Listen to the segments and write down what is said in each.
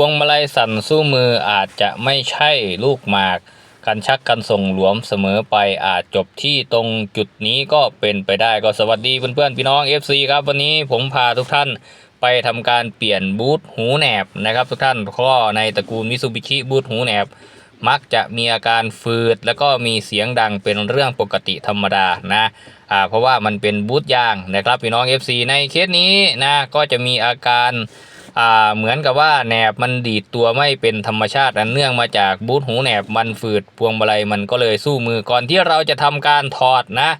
วงมาลัยสั่นสู้มืออาจจะไม่ใช่ลูกหมากกันชักกันส่งหลวมเสมอไปอาจจบที่ตรงจุดนี้ก็เป็นไปได้ก็สวัสดีเพื่อนๆ พี่น้อง FC ครับ วันนี้ผมพาทุกท่านไปทำการเปลี่ยนบูทหูแหนบนะครับ ทุกท่านข้อในตระกูลมิซูบิชิบูทหูแหนบ มักจะมีอาการฟืด แล้วก็มีเสียงดังเป็นเรื่องปกติธรรมดานะอ่าเพราะว่ามันเป็นบูทยางนะครับพี่น้อง FC ในเคสนี้นะก็จะมีอาการ เหมือนกับว่าแหนบมันดีดตัวไม่เป็นธรรมชาติอันเนื่องมาจากบูทหูแหนบมันฝืดพวงมาลัยมันก็เลยสู้มือก่อนที่เราจะทำการถอดนะ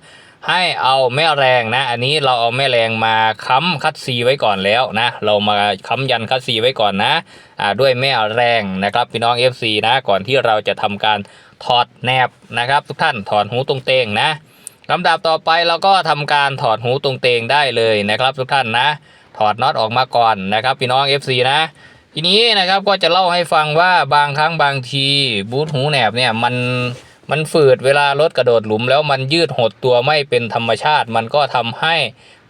ให้เอาแม่แรงนะ อันนี้เราเอาแม่แรงมาค้ำคัดซีไว้ก่อนแล้วนะ เรามาค้ำยันคัดซีไว้ก่อนนะอ่าด้วยแม่แรงนะครับพี่น้อง FC นะ ก่อนที่เราจะทำการถอดแหนบนะครับ ทุกท่านถอดหูตรงเตงนะลำดับต่อไปเราก็ทำการถอดหูตรงเตงได้เลยนะครับ ทุกท่านนะ ถอดน็อตออกมาก่อนนะครับ พี่น้อง FC นะทีนี้นะครับก็จะเล่าให้ฟังว่าบางครั้งบางทีบูทหูแหนบเนี่ยมันมันฝืดเวลารถกระโดดหลุม แล้วมันยืดหดตัวไม่เป็นธรรมชาติ มันก็ทำให้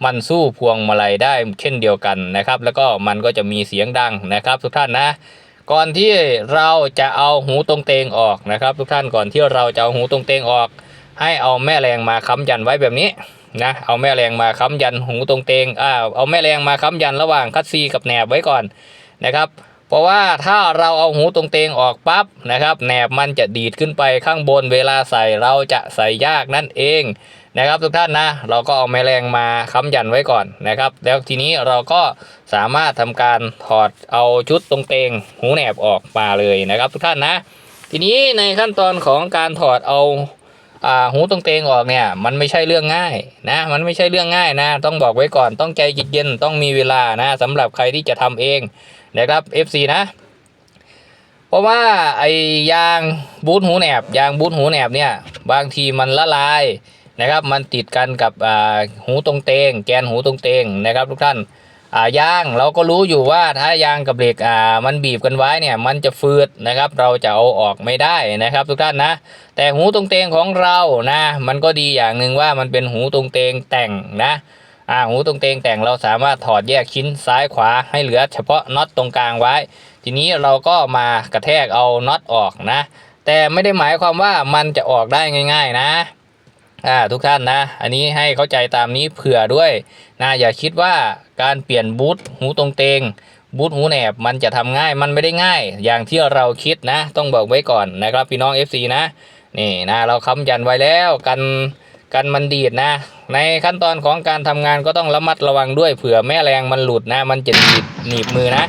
มันสู้พวงมาลัยได้เช่นเดียวกันนะครับ แล้วก็มันก็จะมีเสียงดังนะครับ ทุกท่านนะ ก่อนที่เราจะเอาหูตรงเตงออกนะครับ ทุกท่านก่อนที่เราจะเอาหูตรงเตงออก ให้เอาแม่แรงมาค้ำยันไว้แบบนี้ นะเอาแม่แรงมาค้ำยันหูตรงเตงอ่าเอาแม่แรงมาค้ำยันระหว่างคัดซีกับแหนบไว้ก่อนนะครับเพราะว่าถ้าเราเอาหูตรงเตงออกปั๊บนะครับแหนบมันจะดีดขึ้นไปข้างบนเวลาใส่เราจะใส่ยากนั่นเองนะครับทุกท่านนะเราก็เอาแม่แรงมาค้ำยันไว้ก่อนนะครับ แล้วทีนี้เราก็สามารถทำการถอดเอาชุดตรงเตงหูแหนบออกมาเลยนะครับ ทุกท่านนะ ทีนี้ในขั้นตอนของการถอดเอา หูตรงเตงออกเนี่ย มันไม่ใช่เรื่องง่ายนะ มันไม่ใช่เรื่องง่ายนะ ต้องบอกไว้ก่อนต้องใจเย็นต้องมีเวลานะสำหรับใครที่จะทำเองนะครับ FC นะ เพราะว่าไอ้ยางบูทหูแหนบยางบูทหูแหนบเนี่ย บางทีมันละลายนะครับ มันติดกันกับหูตรงเตง แกนหูตรงเตงนะครับทุกท่าน อ่ายางเราก็รู้อยู่ว่าถ้ายางกับเหล็กอ่ามันบีบกันไว้เนี่ยมันจะฟืดนะครับ เราจะเอาออกไม่ได้นะครับ ทุกท่านนะ แต่หูตรงเตงของเรานะมันก็ดีอย่างหนึ่งว่ามันเป็นหูตรงเตงแต่งนะอ่าหูตรงเตงแต่งเราสามารถถอดแยกชิ้นซ้ายขวาให้เหลือ เฉพาะน็อตตรงกลางไว้ ทีนี้เราก็มากระแทกเอาน็อตออกนะ แต่ไม่ได้หมายความว่ามันจะออกได้ง่าย ๆ นะ อ่าทุกท่านนะ อันนี้ให้เข้าใจตามนี้เผื่อด้วยนะอย่าคิดว่าการเปลี่ยนบูทหูตรงเตงบูทหูแหนบมันจะทำง่ายมันไม่ได้ง่าย อย่างที่เราคิดนะ ต้องบอกไว้ก่อนนะครับพี่น้อง FC นะนี่นะเราค้ำยันไว้แล้วกันกันมันดีดนะ ในขั้นตอนของการทำงานก็ต้องระมัดระวังด้วยเผื่อแม่แรงมันหลุดนะ มันจะดีดหนีบมือนะ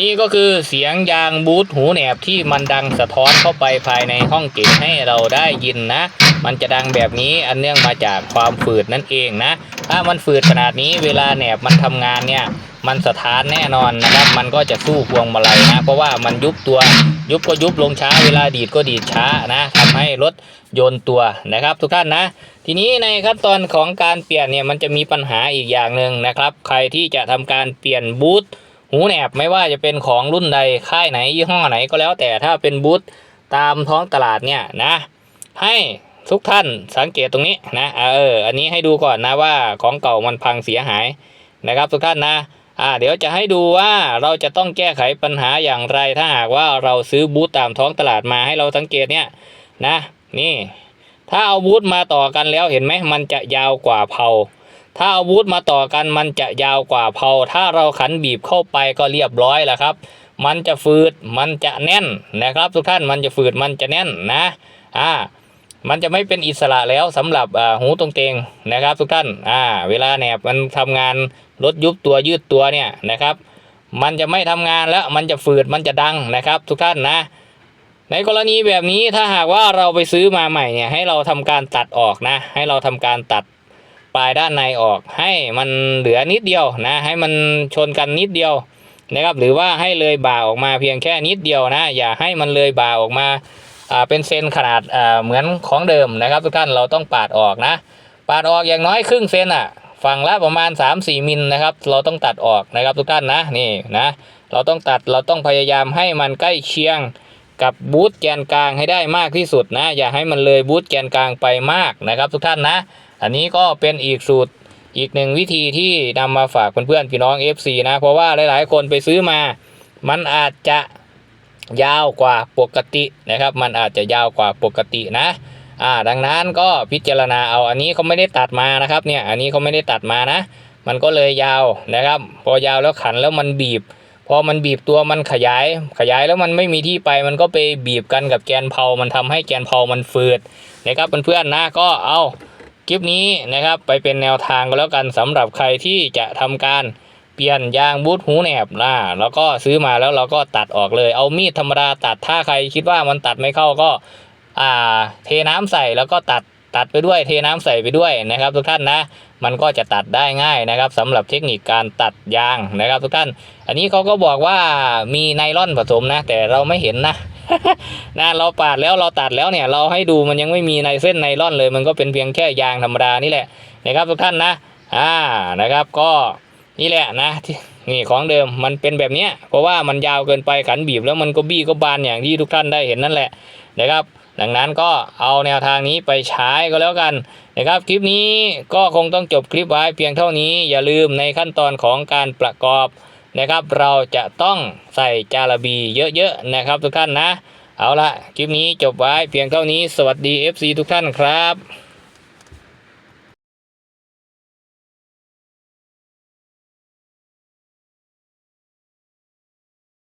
นี่ก็คือเสียงยางบูทหูแหนบที่มันดังสะท้อนเข้าไปภายในห้องเก็บให้เราได้ยินนะ มันจะดังแบบนี้อันเนื่องมาจากความฝืดนั่นเองนะ ถ้ามันฝืดขนาดนี้เวลาแหนบมันทำงานเนี่ย มันสถานแน่นอนนะครับ มันก็จะสู้พวงมาลัยนะ เพราะว่ามันยุบตัวยุบก็ยุบลงช้า เวลาดีดก็ดีดช้านะทำให้รถโยนตัวนะครับ ทุกท่านนะ ทีนี้ในขั้นตอนของการเปลี่ยนเนี่ยมันจะมีปัญหาอีกอย่างหนึ่งนะครับ ใครที่จะทำการเปลี่ยนบูท หูแหนบไม่ว่าจะเป็นของรุ่นใดค่ายไหนยี่ห้อไหนก็แล้วแต่ถ้าเป็นบูธตามท้องตลาดเนี่ยนะ ให้ทุกท่านสังเกตตรงนี้นะเอออันนี้ให้ดูก่อนนะว่าของเก่ามันพังเสียหายนะครับทุกท่านนะอ่าเดี๋ยวจะให้ดูว่าเราจะต้องแก้ไขปัญหาอย่างไร ถ้าหากว่าเราซื้อบูธตามท้องตลาดมาให้เราสังเกตเนี่ยนะ นี่ ถ้าเอาบูธมาต่อกันแล้วเห็นไหมมันจะยาวกว่าเพา ถ้าเอาบูทมาต่อกันมันจะยาวกว่าเพาถ้าเราขันบีบเข้าไปก็เรียบร้อยแล้วครับ มันจะฝืดมันจะแน่นนะครับทุกท่านมันจะฝืดมันจะแน่นนะอ่ามันจะไม่เป็นอิสระแล้วสำหรับหูตรงเตงนะครับ ทุกท่านอ่าเวลาแหนบมันทำงานรถยุบตัวยืดตัวเนี่ยนะครับ มันจะไม่ทำงานแล้วมันจะฝืดมันจะดังนะครับ ทุกท่านนะ ในกรณีแบบนี้ถ้าหากว่าเราไปซื้อมาใหม่เนี่ยให้เราทำการตัดออกนะ ให้เราทำการตัด ปลายด้านในออก ให้มันเหลือนิดเดียวนะ ให้มันชนกันนิดเดียวนะครับ หรือว่าให้เลยบ่าออกมาเพียงแค่นิดเดียวนะ อย่าให้มันเลยบ่าออกมาเป็นเซนขนาดเหมือนของเดิมนะครับ ทุกท่านเราต้องปาดออกนะ ปาดออกอย่างน้อยครึ่งเซนอะฝั่งละประมาณ 3-4มิลนะครับ เราต้องตัดออกนะครับทุกท่านนะนี่นะเราต้องตัดเราต้องพยายามให้มันใกล้เคียงกับบูทแกนกลางให้ได้มากที่สุดนะ อย่าให้มันเลยบูทแกนกลางไปมากนะครับทุกท่านนะ อันนี้ก็เป็นอีกสูตรอีกหนึ่งวิธีที่นำมาฝากเพื่อนๆพี่น้อง FC นะ เพราะว่าหลายๆ คนไปซื้อมา มันอาจจะยาวกว่าปกตินะครับ มันอาจจะยาวกว่าปกตินะ อ่า ดังนั้นก็พิจารณาเอาอันนี้เขาไม่ได้ตัดมานะครับ เนี่ย อันนี้เขาไม่ได้ตัดมานะ มันก็เลยยาวนะครับ พอยาวแล้วขันแล้วมันบีบ พอมันบีบตัวมันขยาย ขยายแล้วมันไม่มีที่ไป มันก็ไปบีบกันกับแกนเพลามันทำให้แกนเพลามันฝืดนะครับเพื่อนๆนะ ก็เอา คลิปนี้นะครับไปเป็นแนวทางก็แล้วกันสำหรับใครที่จะทำการเปลี่ยนยางบูทหูแหนบนะแล้วก็ซื้อมาแล้วเราก็ตัดออกเลย เอามีดธรรมดาตัดถ้าใครคิดว่ามันตัดไม่เข้าก็อ่าเทน้ำใส่แล้วก็ตัดตัดไปด้วยเทน้ำใส่ไปด้วยนะครับ ทุกท่านนะมันก็จะตัดได้ง่ายนะครับสำหรับเทคนิคการตัดยางนะครับ ทุกท่าน อันนี้เขาก็บอกว่ามีไนล่อนผสมนะ แต่เราไม่เห็นนะ นะเราปาดแล้วเราตัดแล้วเนี่ย เราให้ดูมันยังไม่มีในเส้นไนล่อนเลย มันก็เป็นเพียงแค่ยางธรรมดานี่แหละนะครับทุกท่านนะ อ่านะครับก็นี่แหละนะที่นี่ของเดิมมันเป็นแบบนี้เพราะว่ามันยาวเกินไปขันบีบแล้วมันก็บี้ก็บานอย่างที่ทุกท่านได้เห็นนั่นแหละนะครับ ดังนั้นก็เอาแนวทางนี้ไปใช้ก็แล้วกันนะครับ คลิปนี้ก็คงต้องจบคลิปไว้เพียงเท่านี้อย่าลืมในขั้นตอนของการประกอบ นะครับ เราจะต้องใส่จาระบีเยอะๆนะครับ ทุกท่านนะ เอาละคลิปนี้จบไว้เพียงเท่านี้สวัสดี FC ทุกท่านครับ